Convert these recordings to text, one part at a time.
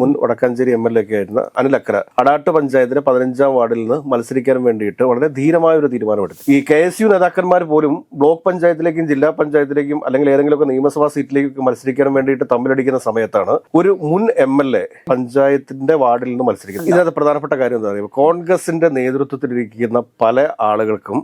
മുൻ Vadakkanchery M L A ഒക്കെ ആയിരുന്ന അനിൽ അടാട്ട് പഞ്ചായത്തിലെ പതിനഞ്ചാം വാർഡിൽ നിന്ന് മത്സരിക്കാൻ വേണ്ടിയിട്ട് വളരെ ധീരമായ ഒരു തീരുമാനമെടുത്തു. ഈ കെ എസ് യു നേതാക്കന്മാർ പോലും ബ്ലോക്ക് പഞ്ചായത്തിലേക്കും ജില്ലാ പഞ്ചായത്തിലേക്കും അല്ലെങ്കിൽ ഏതെങ്കിലുമൊക്കെ നിയമസഭാ സീറ്റിലേക്കൊക്കെ മത്സരിക്കാൻ വേണ്ടിയിട്ട് തമ്മിലടിക്കുന്ന സമയത്താണ് ഒരു മുൻ എം എൽ എ പഞ്ചായത്തിന്റെ വാർഡിൽ നിന്ന് മത്സരിക്കുന്നത്. ഇതിനകത്ത് പ്രധാനപ്പെട്ട കാര്യം എന്താ പറയുക? കോൺഗ്രസിന്റെ നേതൃത്വത്തിലിരിക്കുന്ന പല ആളുകൾക്കും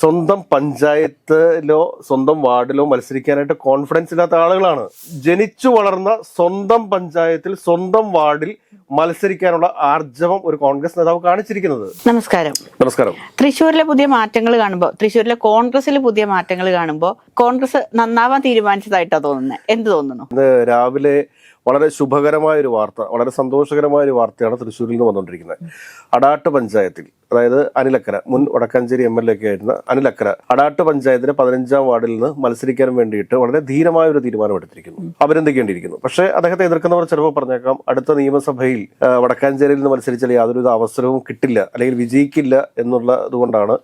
സ്വന്തം പഞ്ചായത്തിലോ സ്വന്തം വാർഡിലോ മത്സരിക്കാനായിട്ട് കോൺഫിഡൻസ് ഇല്ലാത്ത ആളുകളാണ്. ജനിച്ചു വളർന്ന സ്വന്തം പഞ്ചായത്തിൽ സ്വന്തം വാർഡിൽ മത്സരിക്കാനുള്ള ആർജവം ഒരു കോൺഗ്രസ് നേതാവ് കാണിച്ചിരിക്കുന്നത്. നമസ്കാരം. നമസ്കാരം. തൃശ്ശൂരിലെ പുതിയ മാറ്റങ്ങൾ കാണുമ്പോൾ തൃശ്ശൂരിലെ കോൺഗ്രസിൽ പുതിയ മാറ്റങ്ങൾ കാണുമ്പോൾ കോൺഗ്രസ് നന്നാവാൻ തീരുമാനിച്ചതായിട്ടാണ് തോന്നുന്നത് എന്ത് തോന്നുന്നു? രാവിലെ വളരെ ശുഭകരമായ ഒരു വാർത്ത വളരെ സന്തോഷകരമായ ഒരു വാർത്തയാണ് തൃശ്ശൂരിൽ നിന്ന് വന്നുകൊണ്ടിരിക്കുന്നത്. അടാട്ട് പഞ്ചായത്തിൽ അതായത് അനിലക്കര മുൻ വടക്കാഞ്ചേരി എം എൽ എ ഒക്കെ ആയിരുന്ന അനിലക്കര അടാട്ട് പഞ്ചായത്തിലെ പതിനഞ്ചാം വാർഡിൽ നിന്ന് മത്സരിക്കാൻ വേണ്ടിയിട്ട് വളരെ ധീരമായ ഒരു തീരുമാനമെടുത്തിരിക്കുന്നു. അഭിനന്ദിക്കേണ്ടിയിരിക്കുന്നു. പക്ഷേ അദ്ദേഹത്തെ എതിർക്കുന്നവർ ചിലപ്പോൾ പറഞ്ഞേക്കാം അടുത്ത നിയമസഭയിൽ വടക്കാഞ്ചേരിയിൽ നിന്ന് മത്സരിച്ചാൽ യാതൊരു അവസരവും കിട്ടില്ല അല്ലെങ്കിൽ വിജയിക്കില്ല എന്നുള്ളത് കൊണ്ടാണ്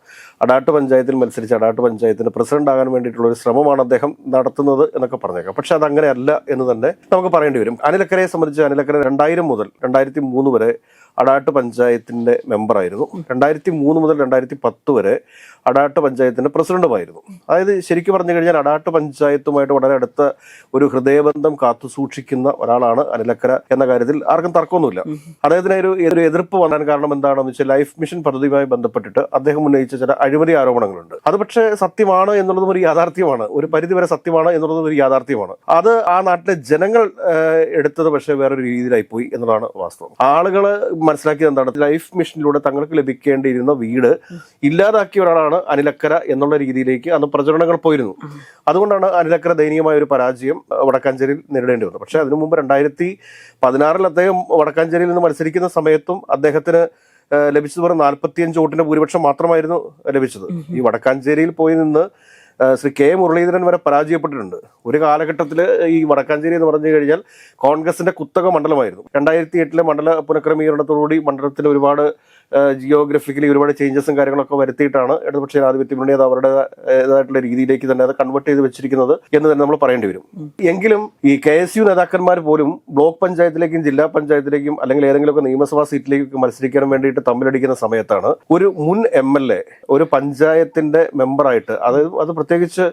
അടാട്ട് പഞ്ചായത്തിൽ മത്സരിച്ച് അടാട്ട് പഞ്ചായത്തിന് പ്രസിഡന്റ് ആകാൻ വേണ്ടിയിട്ടുള്ള ഒരു ശ്രമമാണ് അദ്ദേഹം നടത്തുന്നത് എന്നൊക്കെ പറഞ്ഞേക്കാം. പക്ഷെ അത് അങ്ങനെയല്ല എന്ന് തന്നെ നമുക്ക് പറയേണ്ടി വരും. അനിലക്കരയെ സംബന്ധിച്ച് അനിലക്കര രണ്ടായിരം മുതൽ രണ്ടായിരത്തി മൂന്ന് വരെ അടാട്ട് പഞ്ചായത്തിന്റെ മെമ്പറായിരുന്നു രണ്ടായിരത്തി മൂന്ന് മുതൽ രണ്ടായിരത്തി പത്ത് വരെ അടാട്ട് പഞ്ചായത്തിന്റെ പ്രസിഡന്റുമായിരുന്നു അതായത് ശരിക്കും പറഞ്ഞു കഴിഞ്ഞാൽ അടാട്ട് പഞ്ചായത്തുമായിട്ട് വളരെ അടുത്ത ഒരു ഹൃദയബന്ധം കാത്തു സൂക്ഷിക്കുന്ന ഒരാളാണ് അനിലക്കര എന്ന കാര്യത്തിൽ ആർക്കും തർക്കമൊന്നുമില്ല. അദ്ദേഹത്തിന് ഒരു എതിർപ്പ് വരാൻ കാരണം എന്താണെന്ന് വെച്ചാൽ ലൈഫ് മിഷൻ പദ്ധതിയുമായി ബന്ധപ്പെട്ടിട്ട് അദ്ദേഹം ഉന്നയിച്ച ചില അഴിമതി ആരോപണങ്ങളുണ്ട്. അത് പക്ഷേ സത്യമാണ് എന്നുള്ളതും ഒരു യാഥാർത്ഥ്യമാണ്. ഒരു പരിധിവരെ സത്യമാണ് എന്നുള്ളതും ഒരു യാഥാർത്ഥ്യമാണ്. അത് ആ നാട്ടിലെ ജനങ്ങൾ എടുത്തത് പക്ഷേ വേറൊരു രീതിയിലായി പോയി എന്നുള്ളതാണ് വാസ്തവം. ആളുകൾ മനസ്സിലാക്കിയത് എന്താണ്? ലൈഫ് മിഷനിലൂടെ തങ്ങൾക്ക് ലഭിക്കേണ്ടിയിരുന്ന വീട് ഇല്ലാതാക്കിയ ഒരാളാണ് അനിലക്കര എന്നുള്ള രീതിയിലേക്ക് അന്ന് പ്രചരണങ്ങൾ പോയിരുന്നു. അതുകൊണ്ടാണ് അനിലക്കര ദയനീയമായ ഒരു പരാജയം വടക്കാഞ്ചേരിയിൽ നേരിടേണ്ടി വന്നത്. പക്ഷേ അതിനു മുമ്പ് രണ്ടായിരത്തി പതിനാറിൽ അദ്ദേഹം വടക്കാഞ്ചേരിയിൽ നിന്ന് മത്സരിക്കുന്ന സമയത്തും അദ്ദേഹത്തിന് ലഭിച്ചത് വെറും നാൽപ്പത്തിയഞ്ച് വോട്ടിന്റെ ഭൂരിപക്ഷം മാത്രമായിരുന്നു ലഭിച്ചത്. ഈ വടക്കാഞ്ചേരിയിൽ പോയി നിന്ന് ശ്രീ കെ മുരളീധരൻ വരെ പരാജയപ്പെട്ടിട്ടുണ്ട്. ഒരു കാലഘട്ടത്തിൽ ഈ വടക്കാഞ്ചേരി എന്ന് പറഞ്ഞു കഴിഞ്ഞാൽ കോൺഗ്രസിന്റെ കുത്തക മണ്ഡലമായിരുന്നു. രണ്ടായിരത്തി എട്ടിലെ മണ്ഡല പുനഃക്രമീകരണത്തോടുകൂടി മണ്ഡലത്തിൽ ഒരുപാട് ജിയോഗ്രഫിക്കലി ഒരുപാട് ചേഞ്ചസും കാര്യങ്ങളൊക്കെ വരുത്തിയിട്ടാണ് ഇടതുപക്ഷ ജനാധിപത്യ മുന്നണി അത് അവരുടേതായിട്ടുള്ള രീതിയിലേക്ക് തന്നെ അത് കൺവേർട്ട് ചെയ്ത് വെച്ചിരിക്കുന്നത് എന്ന് തന്നെ നമ്മൾ പറയേണ്ടി വരും. എങ്കിലും ഈ കെ എസ് യു നേതാക്കന്മാർ പോലും ബ്ലോക്ക് പഞ്ചായത്തിലേക്കും ജില്ലാ പഞ്ചായത്തിലേക്കും അല്ലെങ്കിൽ ഏതെങ്കിലുമൊക്കെ നിയമസഭാ സീറ്റിലേക്കൊക്കെ മത്സരിക്കാൻ വേണ്ടിയിട്ട് തമ്മിലടിക്കുന്ന സമയത്താണ് ഒരു മുൻ എം എൽ എ ഒരു പഞ്ചായത്തിന്റെ മെമ്പറായിട്ട് അത് അത് പ്രത്യേകിച്ച്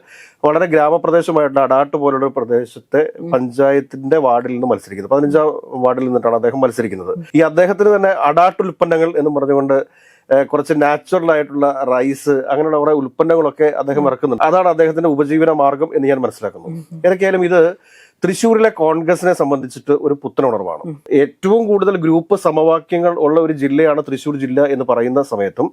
വളരെ ഗ്രാമപ്രദേശമായിട്ടുള്ള അടാട്ട് പോലുള്ള പ്രദേശത്തെ പഞ്ചായത്തിന്റെ വാർഡിൽ നിന്ന് മത്സരിക്കുന്നത് പതിനഞ്ചാം വാർഡിൽ നിന്നിട്ടാണ് അദ്ദേഹം മത്സരിക്കുന്നത്. ഈ അദ്ദേഹത്തിന് തന്നെ അടാട്ട് ഉൽപ്പന്നങ്ങൾ എന്ന് പറഞ്ഞുകൊണ്ട് കുറച്ച് നാച്ചുറൽ ആയിട്ടുള്ള റൈസ് അങ്ങനെയുള്ള കുറെ ഉൽപ്പന്നങ്ങളൊക്കെ അദ്ദേഹം ഇറക്കുന്നുണ്ട്. അതാണ് അദ്ദേഹത്തിന്റെ ഉപജീവന മാർഗം എന്ന് ഞാൻ മനസ്സിലാക്കുന്നു. ഏതൊക്കെയായാലും ഇത് തൃശ്ശൂരിലെ കോൺഗ്രസിനെ സംബന്ധിച്ചിട്ട് ഒരു പുത്തനുണർവാണ് ഏറ്റവും കൂടുതൽ ഗ്രൂപ്പ് സമവാക്യങ്ങൾ ഉള്ള ഒരു ജില്ലയാണ് തൃശ്ശൂർ ജില്ല എന്ന് പറയുന്ന സമയത്തും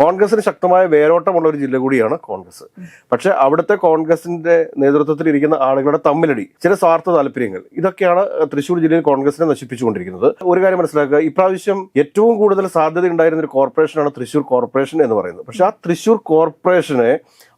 കോൺഗ്രസിന് ശക്തമായ വേരോട്ടമുള്ള ഒരു ജില്ല കൂടിയാണ് കോൺഗ്രസ്. പക്ഷെ അവിടുത്തെ കോൺഗ്രസിന്റെ നേതൃത്വത്തിൽ ഇരിക്കുന്ന ആളുകളുടെ തമ്മിലടി ചില സ്വാർത്ഥ താല്പര്യങ്ങൾ ഇതൊക്കെയാണ് തൃശ്ശൂർ ജില്ലയിൽ കോൺഗ്രസിനെ നശിപ്പിച്ചുകൊണ്ടിരിക്കുന്നത്. ഒരു കാര്യം മനസ്സിലാക്കുക ഇപ്രാവശ്യം ഏറ്റവും കൂടുതൽ സാധ്യത ഉണ്ടായിരുന്ന ഒരു കോർപ്പറേഷനാണ് തൃശ്ശൂർ കോർപ്പറേഷൻ എന്ന് പറയുന്നത്. പക്ഷെ ആ തൃശ്ശൂർ കോർപ്പറേഷനെ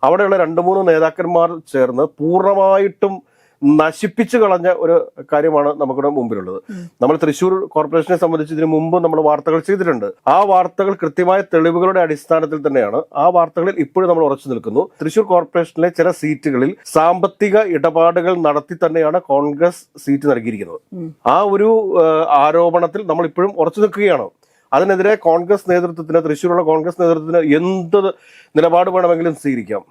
അവിടെയുള്ള രണ്ട് മൂന്ന് നേതാക്കന്മാർ ചേർന്ന് പൂർണമായിട്ടും നശിപ്പിച്ചു കളഞ്ഞ ഒരു കാര്യമാണ് നമുക്കിവിടെ മുമ്പിലുള്ളത്. നമ്മൾ തൃശ്ശൂർ കോർപ്പറേഷനെ സംബന്ധിച്ച് ഇതിനു മുമ്പ് നമ്മൾ വാർത്തകൾ ചെയ്തിട്ടുണ്ട്. ആ വാർത്തകൾ കൃത്യമായ തെളിവുകളുടെ അടിസ്ഥാനത്തിൽ തന്നെയാണ് ആ വാർത്തകളിൽ ഇപ്പോഴും നമ്മൾ ഉറച്ചു നിൽക്കുന്നു. തൃശ്ശൂർ കോർപ്പറേഷനിലെ ചില സീറ്റുകളിൽ സാമ്പത്തിക ഇടപാടുകൾ നടത്തി തന്നെയാണ് കോൺഗ്രസ് സീറ്റ് നൽകിയിരിക്കുന്നത്. ആ ഒരു ആരോപണത്തിൽ നമ്മൾ ഇപ്പോഴും ഉറച്ചു നിൽക്കുകയാണ്. അതിനെതിരെ കോൺഗ്രസ് നേതൃത്വത്തിന് തൃശ്ശൂരുള്ള കോൺഗ്രസ് നേതൃത്വത്തിന് എന്ത് നിലപാട് വേണമെങ്കിലും സ്വീകരിക്കാം.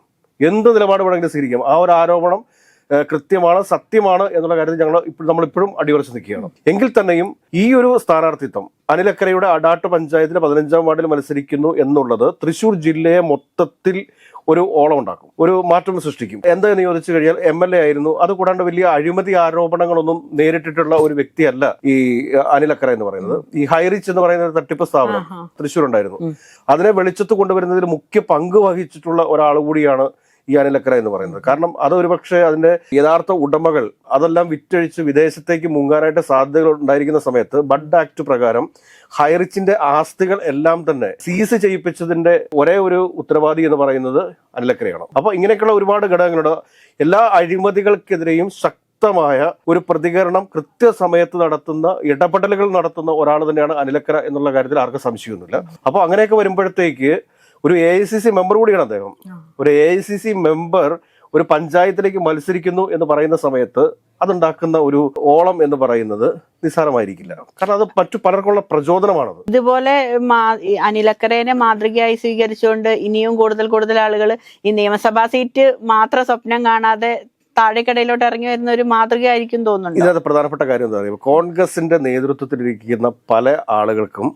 എന്ത് നിലപാട് വേണമെങ്കിലും സ്വീകരിക്കാം. ആ ഒരു ആരോപണം കൃത്യമാണ് സത്യമാണ് എന്നുള്ള കാര്യത്തിൽ ഞങ്ങൾ ഇപ്പോൾ നമ്മളിപ്പോഴും അടിയുറച്ച് നിൽക്കുകയാണ് എങ്കിൽ തന്നെയും ഈ ഒരു സ്ഥാനാർത്ഥിത്വം അനിലക്കരയുടെ അടാട്ട് പഞ്ചായത്തിലെ പതിനഞ്ചാം വാർഡിൽ മത്സരിക്കുന്നു എന്നുള്ളത് തൃശൂർ ജില്ലയെ മൊത്തത്തിൽ ഒരു ഓളം ഉണ്ടാക്കും ഒരു മാറ്റം സൃഷ്ടിക്കും. എന്താന്ന് ചോദിച്ചു കഴിഞ്ഞാൽ എം എൽ എ ആയിരുന്നു. അത് കൂടാണ്ട് വലിയ അഴിമതി ആരോപണങ്ങളൊന്നും നേരിട്ടിട്ടുള്ള ഒരു വ്യക്തിയല്ല ഈ അനിലക്കര എന്ന് പറയുന്നത്. ഈ ഹൈറിച്ച് എന്ന് പറയുന്ന ഒരു തട്ടിപ്പ് സ്ഥാപനം തൃശ്ശൂർ ഉണ്ടായിരുന്നു അതിനെ വെളിച്ചത്ത് കൊണ്ടുവരുന്നതിൽ മുഖ്യ പങ്ക് വഹിച്ചിട്ടുള്ള ഒരാൾ കൂടിയാണ് ഈ അനിലക്കര എന്ന് പറയുന്നത്. കാരണം അത് ഒരുപക്ഷെ അതിന്റെ യഥാർത്ഥ ഉടമകൾ അതെല്ലാം വിറ്റഴിച്ച് വിദേശത്തേക്ക് മുങ്ങാനായിട്ട് സാധ്യതകൾ ഉണ്ടായിരിക്കുന്ന സമയത്ത് ബഡ് ആക്ട് പ്രകാരം ഹൈറിച്ചിന്റെ ആസ്തികൾ എല്ലാം തന്നെ സീസ് ചെയ്യിപ്പിച്ചതിന്റെ ഒരേ ഒരു ഉത്തരവാദി എന്ന് പറയുന്നത് അനിലക്കരയാണ് അപ്പൊ ഇങ്ങനെയൊക്കെയുള്ള ഒരുപാട് ഘടകങ്ങളുണ്ട്. എല്ലാ അഴിമതികൾക്കെതിരെയും ശക്തമായ ഒരു പ്രതികരണം കൃത്യസമയത്ത് നടത്തുന്ന ഇടപെടലുകൾ നടത്തുന്ന ഒരാൾ തന്നെയാണ് അനിലക്കര എന്നുള്ള കാര്യത്തിൽ ആർക്കും സംശയമൊന്നുമില്ല. അപ്പൊ അങ്ങനെയൊക്കെ വരുമ്പോഴത്തേക്ക് ഒരു A I C C member കൂടിയാണ് അദ്ദേഹം. ഒരു A I C C member ഒരു പഞ്ചായത്തിലേക്ക് മത്സരിക്കുന്നു എന്ന് പറയുന്ന സമയത്ത് അതുണ്ടാക്കുന്ന ഒരു ഓളം എന്ന് പറയുന്നത് നിസ്സാരമായിരിക്കില്ല. കാരണം അത് മറ്റു പലർക്കുള്ള പ്രചോദനമാണത്. ഇതുപോലെ അനിലക്കരേനെ മാതൃകയായി സ്വീകരിച്ചുകൊണ്ട് ഇനിയും കൂടുതൽ കൂടുതൽ ആളുകൾ ഈ നിയമസഭാ സീറ്റ് മാത്രം സ്വപ്നം കാണാതെ താഴേക്കടയിലോട്ട് ഇറങ്ങി വരുന്ന ഒരു മാതൃകയായിരിക്കും തോന്നുന്നുണ്ട്? ഇതിനകത്ത് പ്രധാനപ്പെട്ട കാര്യം എന്താ പറയുക കോൺഗ്രസിന്റെ നേതൃത്വത്തിലിരിക്കുന്ന പല ആളുകൾക്കും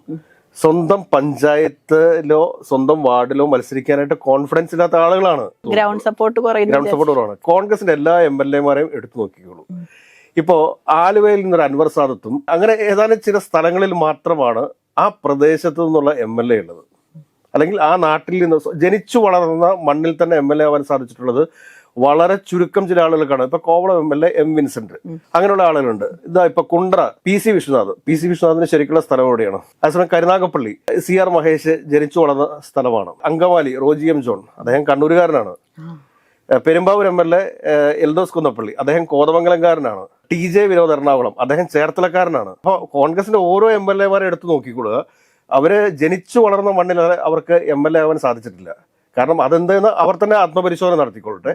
സ്വന്തം പഞ്ചായത്തിലോ സ്വന്തം വാർഡിലോ മത്സരിക്കാനായിട്ട് കോൺഫിഡൻസ് ഇല്ലാത്ത ആളുകളാണ്. ഗ്രൗണ്ട് സപ്പോർട്ട് ഗ്രൗണ്ട് സപ്പോർട്ട് കുറവാണ്. കോൺഗ്രസിന്റെ എല്ലാ എം എൽ എമാരെയും എടുത്തു നോക്കിക്കോളൂ. ഇപ്പോ ആലുവയിൽ നിന്നൊരു അൻവർ സാദത്തും അങ്ങനെ ഏതാനും ചില സ്ഥലങ്ങളിൽ മാത്രമാണ് ആ പ്രദേശത്തു നിന്നുള്ള എം എൽ എ ഉള്ളത്. അല്ലെങ്കിൽ ആ നാട്ടിൽ നിന്ന് ജനിച്ചു വളർന്ന മണ്ണിൽ തന്നെ എം എൽ എ ആവാൻ സാധിച്ചിട്ടുള്ളത് വളരെ ചുരുക്കം ചില ആളുകൾ കാണാം. ഇപ്പൊ Kovalam M L A M Vincent. അങ്ങനെയുള്ള ആളുകളുണ്ട്. ഇതാ ഇപ്പൊ Kundara P C Vishwanath. P C വിശ്വനാഥിന് ശരിക്കുള്ള സ്ഥലം എവിടെയാണ്? അതേസമയം കരുനാഗപ്പള്ളി. സി ആർ മഹേഷ് ജനിച്ചു വളർന്ന സ്ഥലമാണ്. Angamaly Roji M John. അദ്ദേഹം കണ്ണൂരുകാരനാണ്. Perumbavoor M L A Eldhose Kunnappilly. അദ്ദേഹം കോതമംഗലംകാരനാണ്. ടി ജെ വിനോദ് എറണാകുളം അദ്ദേഹം ചേർത്തലക്കാരനാണ്. അപ്പോൾ കോൺഗ്രസിന്റെ ഓരോ എം എൽ എമാരെ എടുത്തു നോക്കിക്കൊള്ളുക അവർ ജനിച്ചു വളർന്ന മണ്ണിൽ അവർക്ക് എം എൽ എ ആവാൻ സാധിച്ചിട്ടില്ല. കാരണം അതെന്തെന്ന് അവർ തന്നെ ആത്മപരിശോധന നടത്തിക്കൊള്ളട്ടെ.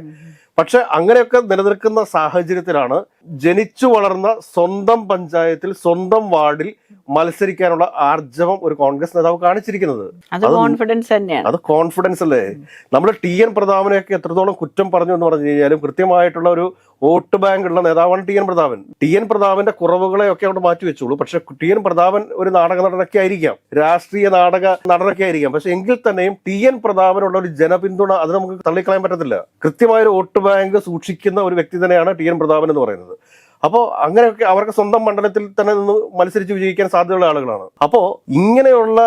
പക്ഷെ അങ്ങനെയൊക്കെ നിലനിൽക്കുന്ന സാഹചര്യത്തിലാണ് ജനിച്ചു വളർന്ന സ്വന്തം പഞ്ചായത്തിൽ സ്വന്തം വാർഡിൽ മത്സരിക്കാനുള്ള ആർജവം ഒരു കോൺഗ്രസ് നേതാവ് കാണിച്ചിരിക്കുന്നത്. അത് കോൺഫിഡൻസ് തന്നെയാണ്. അത് കോൺഫിഡൻസ് അല്ലേ? നമ്മൾ ടി എൻ പ്രതാപനെയൊക്കെ എത്രത്തോളം കുറ്റം പറഞ്ഞു എന്ന് പറഞ്ഞു കഴിഞ്ഞാലും കൃത്യമായിട്ടുള്ള ഒരു വോട്ട് ബാങ്ക് ഉള്ള നേതാവാണ് T N Prathapan. T N പ്രതാപന്റെ കുറവുകളെ ഒക്കെ അവിടെ മാറ്റി വെച്ചോളൂ. പക്ഷെ ടി എൻ പ്രതാപൻ ഒരു നാടക നടനൊക്കെ ആയിരിക്കാം. രാഷ്ട്രീയ നാടക നടനൊക്കെ ആയിരിക്കാം. പക്ഷെ എങ്കിൽ തന്നെയും ടി എൻ പ്രതാപനുള്ള ഒരു ജനപിന്തുണ അത് നമുക്ക് തള്ളിക്കളയാൻ പറ്റത്തില്ല. കൃത്യമായ ഒരു വോട്ട് ബാങ്ക് സൂക്ഷിക്കുന്ന ഒരു വ്യക്തി തന്നെയാണ് ടി എൻ പ്രതാപൻ എന്ന് പറയുന്നത്. അപ്പോൾ അങ്ങനെയൊക്കെ അവർക്ക് സ്വന്തം മണ്ഡലത്തിൽ തന്നെ നിന്ന് മത്സരിച്ച് വിജയിക്കാൻ സാധ്യതയുള്ള ആളുകളാണ്. അപ്പോൾ ഇങ്ങനെയുള്ള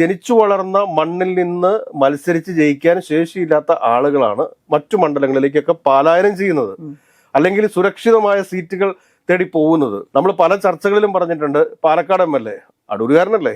ജനിച്ചു വളർന്ന മണ്ണിൽ നിന്ന് മത്സരിച്ച് ജയിക്കാൻ ശേഷിയില്ലാത്ത ആളുകളാണ് മറ്റു മണ്ഡലങ്ങളിലേക്കൊക്കെ പാലായനം ചെയ്യുന്നത്. അല്ലെങ്കിൽ സുരക്ഷിതമായ സീറ്റുകൾ തേടി പോകുന്നത്. നമ്മൾ പല ചർച്ചകളിലും പറഞ്ഞിട്ടുണ്ട് പാലക്കാട് എം എൽ എ അടൂരുകാരനല്ലേ?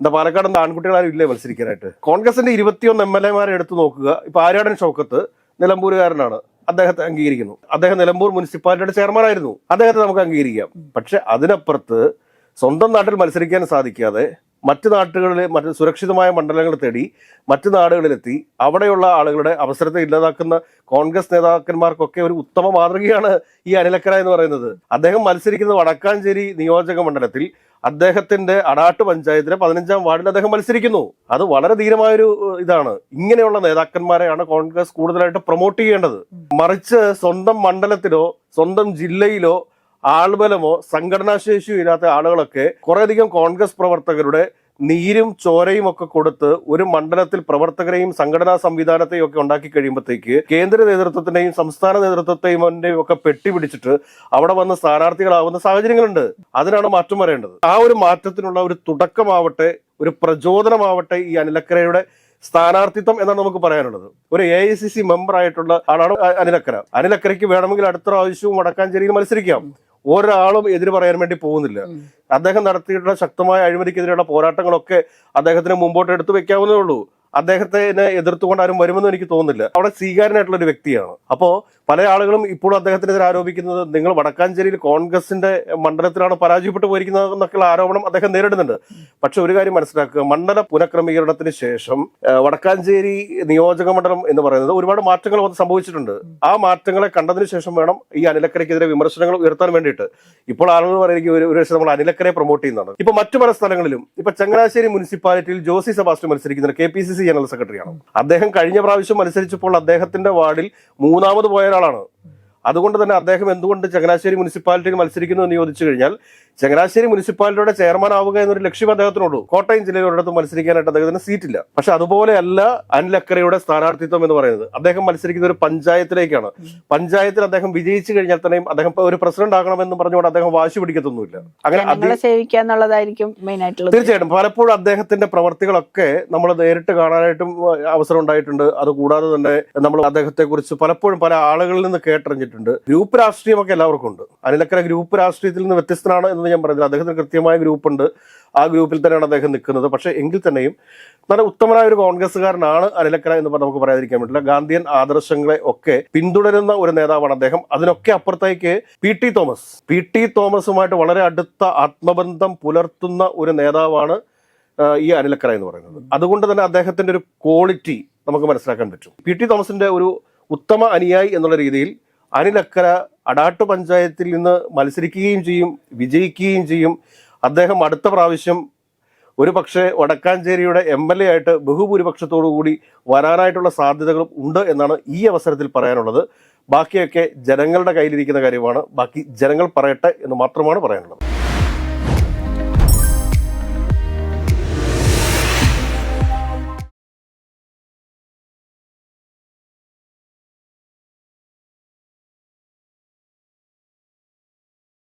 എന്താ പാലക്കാട് എന്താ ആൺകുട്ടികളാരും ഇല്ലേ മത്സരിക്കാനായിട്ട്? കോൺഗ്രസിന്റെ ഇരുപത്തിയൊന്ന് എം എൽ എമാരെ എടുത്തു നോക്കുക. ഇപ്പൊ ആര്യാടൻ ഷൗക്കത്ത് നിലമ്പൂരുകാരനാണ്. അദ്ദേഹത്തെ അംഗീകരിക്കുന്നു. അദ്ദേഹം നിലമ്പൂർ മുനിസിപ്പാലിറ്റിയുടെ ചെയർമാൻ ആയിരുന്നു. അദ്ദേഹത്തെ നമുക്ക് അംഗീകരിക്കാം. പക്ഷെ അതിനപ്പുറത്ത് സ്വന്തം നാട്ടിൽ മത്സരിക്കാൻ സാധിക്കാതെ മറ്റു നാട്ടുകളിൽ മറ്റ് സുരക്ഷിതമായ മണ്ഡലങ്ങൾ തേടി മറ്റു നാടുകളിലെത്തി അവിടെയുള്ള ആളുകളുടെ അവസരത്തെ ഇല്ലാതാക്കുന്ന കോൺഗ്രസ് നേതാക്കന്മാർക്കൊക്കെ ഒരു ഉത്തമ മാതൃകയാണ് ഈ അനിലക്കര എന്ന് പറയുന്നത്. അദ്ദേഹം മത്സരിക്കുന്നത് വടക്കാഞ്ചേരി നിയോജക മണ്ഡലത്തിൽ അദ്ദേഹത്തിന്റെ അടാട്ട് പഞ്ചായത്തിലെ പതിനഞ്ചാം വാർഡിൽ അദ്ദേഹം മത്സരിക്കുന്നു. അത് വളരെ ധീരമായൊരു ഇതാണ്. ഇങ്ങനെയുള്ള നേതാക്കന്മാരെയാണ് കോൺഗ്രസ് കൂടുതലായിട്ട് പ്രൊമോട്ട് ചെയ്യേണ്ടത്. മറിച്ച് സ്വന്തം മണ്ഡലത്തിലോ സ്വന്തം ജില്ലയിലോ ആൾബലമോ സംഘടനാശേഷിയോ ഇല്ലാത്ത ആളുകളൊക്കെ കുറേയധികം കോൺഗ്രസ് പ്രവർത്തകരുടെ നീരും ചോരയും ഒക്കെ കൊടുത്ത് ഒരു മണ്ഡലത്തിൽ പ്രവർത്തകരെയും സംഘടനാ സംവിധാനത്തെയും ഒക്കെ ഉണ്ടാക്കി കഴിയുമ്പോഴത്തേക്ക് കേന്ദ്ര നേതൃത്വത്തിന്റെയും സംസ്ഥാന നേതൃത്വത്തെയും ഒക്കെ പെട്ടിപിടിച്ചിട്ട് അവിടെ വന്ന് സ്ഥാനാർത്ഥികളാവുന്ന സാഹചര്യങ്ങളുണ്ട്. അതിനാണ് മാറ്റം വരേണ്ടത്. ആ ഒരു മാറ്റത്തിനുള്ള ഒരു തുടക്കമാവട്ടെ ഒരു പ്രചോദനമാവട്ടെ ഈ അനിലക്കരയുടെ സ്ഥാനാർത്ഥിത്വം എന്നാണ് നമുക്ക് പറയാനുള്ളത്. ഒരു A I C C member ആയിട്ടുള്ള ആളാണ് അനിലക്കര. അനിലക്കരയ്ക്ക് വേണമെങ്കിൽ അടുത്ത പ്രാവശ്യവും വടക്കാഞ്ചേരിയിൽ മത്സരിക്കാം. ഒരാളും എതിര് പറയാൻ വേണ്ടി പോകുന്നില്ല. അദ്ദേഹം നടത്തിയിട്ടുള്ള ശക്തമായ അഴിമതിക്കെതിരെയുള്ള പോരാട്ടങ്ങളൊക്കെ അദ്ദേഹത്തിന് മുമ്പോട്ട് എടുത്തു വെക്കാവുന്നതേ ഉള്ളൂ. അദ്ദേഹത്തെ എതിർത്തുകൊണ്ട് ആരും വരുമെന്ന് എനിക്ക് തോന്നുന്നില്ല. അവിടെ സ്വീകാര്യനായിട്ടുള്ള ഒരു വ്യക്തിയാണ്. അപ്പോ പല ആളുകളും ഇപ്പോൾ അദ്ദേഹത്തിനെതിരെ ആരോപിക്കുന്നത് നിങ്ങൾ വടക്കാഞ്ചേരിയിൽ കോൺഗ്രസിന്റെ മണ്ഡലത്തിലാണ് പരാജയപ്പെട്ടു പോയിരിക്കുന്നത് എന്നൊക്കെയുള്ള ആരോപണം അദ്ദേഹം നേരിടുന്നുണ്ട്. പക്ഷെ ഒരു കാര്യം മനസ്സിലാക്കുക മണ്ഡല പുനഃക്രമീകരണത്തിന് ശേഷം വടക്കാഞ്ചേരി നിയോജക മണ്ഡലം എന്ന് പറയുന്നത് ഒരുപാട് മാറ്റങ്ങൾ വന്ന് സംഭവിച്ചിട്ടുണ്ട്. ആ മാറ്റങ്ങളെ കണ്ടതിന് ശേഷം വേണം ഈ അനിലക്കരയ്ക്കെതിരെ വിമർശനങ്ങൾ ഉയർത്താൻ വേണ്ടിയിട്ട്. ഇപ്പോൾ ആളുകൾ പറയുന്നത് ഒരു പക്ഷേ നമ്മൾ അനിലക്കരയെ പ്രൊമോട്ട് ചെയ്യുന്നതാണ്. ഇപ്പൊ മറ്റു പല സ്ഥലങ്ങളിലും ഇപ്പൊ ചങ്ങനാശ്ശേരി മുനിസിപ്പാലിറ്റിയിൽ ജോസി സെബാസ്റ്റ്യൻ മത്സരിക്കുന്നുണ്ട്. K P C C general സെക്രട്ടറിയാണ്. അദ്ദേഹം കഴിഞ്ഞ പ്രാവശ്യം മത്സരിച്ചപ്പോൾ അദ്ദേഹത്തിന്റെ വാർഡിൽ മൂന്നാമത് പോയ ഒരാളാണ്. അതുകൊണ്ട് തന്നെ അദ്ദേഹം എന്തുകൊണ്ട് ചങ്ങനാശ്ശേരി മുനിസിപ്പാലിറ്റിയിൽ മത്സരിക്കുന്നു എന്ന് ചോദിച്ചു കഴിഞ്ഞാൽ ചങ്ങനാശ്ശേരി മുനിസിപ്പാലിറ്റിയുടെ ചെയർമാൻ ആവുക എന്നൊരു ലക്ഷ്യം അദ്ദേഹത്തിനുള്ളൂ. കോട്ടയം ജില്ലയിൽ ഒരിടത്തും മത്സരിക്കാനായിട്ട് അദ്ദേഹത്തിന് സീറ്റില്ല. പക്ഷെ അതുപോലെയല്ല അനിലക്കരയുടെ സ്ഥാനാർത്ഥിത്വം എന്ന് പറയുന്നത്. അദ്ദേഹം മത്സരിക്കുന്ന ഒരു പഞ്ചായത്തിലേക്കാണ്. പഞ്ചായത്തിൽ അദ്ദേഹം വിജയിച്ചു കഴിഞ്ഞാൽ തന്നെയും അദ്ദേഹം ഒരു പ്രസിഡന്റ് ആകണമെന്ന് പറഞ്ഞുകൊണ്ട് അദ്ദേഹം വാശി പിടിക്കത്തൊന്നുമില്ല. അങ്ങനെ തീർച്ചയായിട്ടും. പലപ്പോഴും അദ്ദേഹത്തിന്റെ പ്രവർത്തികളൊക്കെ നമ്മൾ നേരിട്ട് കാണാനായിട്ടും അവസരം ഉണ്ടായിട്ടുണ്ട്. അതുകൂടാതെ തന്നെ നമ്മൾ അദ്ദേഹത്തെ കുറിച്ച് പലപ്പോഴും പല ആളുകളിൽ നിന്ന് കേട്ടറിഞ്ഞിട്ടുണ്ട്. ഗ്രൂപ്പ് രാഷ്ട്രീയമൊക്കെ എല്ലാവർക്കും ഉണ്ട്. അനിലക്കര ഗ്രൂപ്പ് രാഷ്ട്രീയത്തിൽ നിന്ന് വ്യത്യസ്തനാണ് എന്ന് ഞാൻ പറഞ്ഞില്ല അദ്ദേഹത്തിന് കൃത്യമായ ഗ്രൂപ്പുണ്ട്. ആ ഗ്രൂപ്പിൽ തന്നെയാണ് അദ്ദേഹം നിൽക്കുന്നത്. പക്ഷേ എങ്കിൽ തന്നെയും നല്ല ഉത്തമനായ ഒരു കോൺഗ്രസ്സുകാരനാണ് അനിലക്കര എന്ന് നമുക്ക് പറയാതിരിക്കാൻ പറ്റില്ല. ഗാന്ധിയൻ ആദർശങ്ങളെ ഒക്കെ പിന്തുടരുന്ന ഒരു നേതാവാണ് അദ്ദേഹം. അതിനൊക്കെ അപ്പുറത്തേക്ക് P T Thomas. P T തോമസുമായിട്ട് വളരെ അടുത്ത ആത്മബന്ധം പുലർത്തുന്ന ഒരു നേതാവാണ് ഈ അനിലക്കര എന്ന് പറയുന്നത്. അതുകൊണ്ട് തന്നെ അദ്ദേഹത്തിന്റെ ഒരു ക്വാളിറ്റി നമുക്ക് മനസ്സിലാക്കാൻ പറ്റും. പി ടി തോമസിന്റെ ഒരു ഉത്തമ അനുയായി എന്നുള്ള രീതിയിൽ അനിലക്കര അടാട്ട് പഞ്ചായത്തിൽ നിന്ന് മത്സരിക്കുകയും ചെയ്യും വിജയിക്കുകയും ചെയ്യും. അദ്ദേഹം അടുത്ത പ്രാവശ്യം ഒരു പക്ഷേ വടക്കാഞ്ചേരിയുടെ എം എൽ എ ആയിട്ട് ബഹുഭൂരിപക്ഷത്തോടു കൂടി വരാനായിട്ടുള്ള സാധ്യതകളും ഉണ്ട് എന്നാണ് ഈ അവസരത്തിൽ പറയാനുള്ളത്. ബാക്കിയൊക്കെ ജനങ്ങളുടെ കയ്യിലിരിക്കുന്ന കാര്യമാണ്. ബാക്കി ജനങ്ങൾ പറയട്ടെ എന്ന് മാത്രമാണ് പറയാനുള്ളത്.